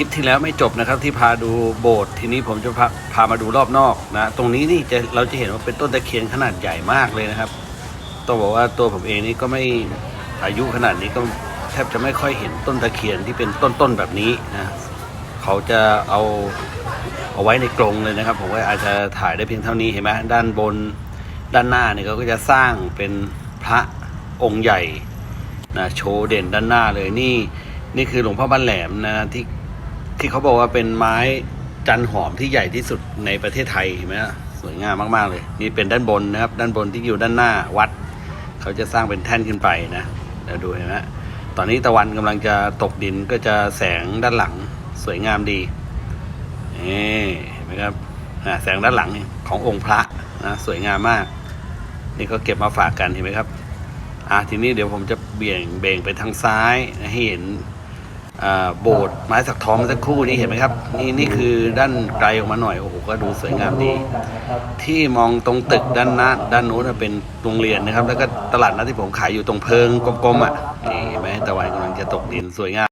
ลิปที่แล้วไม่จบนะครับ ที่พาดูโบสถ์ทีนี้ผมจะพาพามาดูรอบนอกนะตรงนี้นี่จะเราจะเห็นว่าเป็นต้นตะเคียนขนาดใหญ่มากเลยนะครับต้องบอกว่าตัวผมเองนี่ก็ไม่อายุขนาดนี้ก็แทบจะไม่ค่อยเห็นต้นตะเคียนที่เป็นต้นๆแบบนี้นะเขาจะเอาเอาไว้ในกรงเลยนะครับ ผมว่าอาจจะถ่ายได้เพียงเท่านี้เห็นไหมด้านบนด้านหน้าเนี่ยเขาก็จะสร้างเป็นพระองค์ใหญ่นะโชว์เด่นด้านหน้าเลยนี่นี่คือหลวงพ่อบ้านแหลมนะที่ ที่เขาบอกว่าเป็นไม้จันหอมที่ใหญ่ที่สุดในประเทศไทยเห็นไหมฮะสวยงามมาก ๆ เลย นี่เป็นด้านบนนะครับ ด้านบนที่อยู่ด้านหน้าวัด เขาจะสร้างเป็นแท่นขึ้นไปนะเดี๋ยวดูเห็นไหมตอนนี้ตะวันกำลังจะตกดินก็จะแสงด้านหลังสวยงามดีนี่เห็นไหมครับแสงด้านหลังขององค์พระนะสวยงามมาก นี่ก็เก็บมาฝากกันเห็นไหมครับอะทีนี้เดี๋ยวผมจะเบี่ยงเบงไปทางซ้ายให้เห็น โบสถ์ไม้สักทองเมื่อสักครู่นี้เห็นไหมครับ นี่นี่คือด้านไกลออกมาหน่อยโอ้โหก็ดูสวยงามดี ที่มองตรงตึกด้านหน้าด้านนู้นเป็นโรงเรียนนะครับ แล้วก็ตลาดนัดที่ผมขายอยู่ตรงเพิงกลมๆอะนี่เห็นไหมตะวันกำลังจะตกดินสวยงาม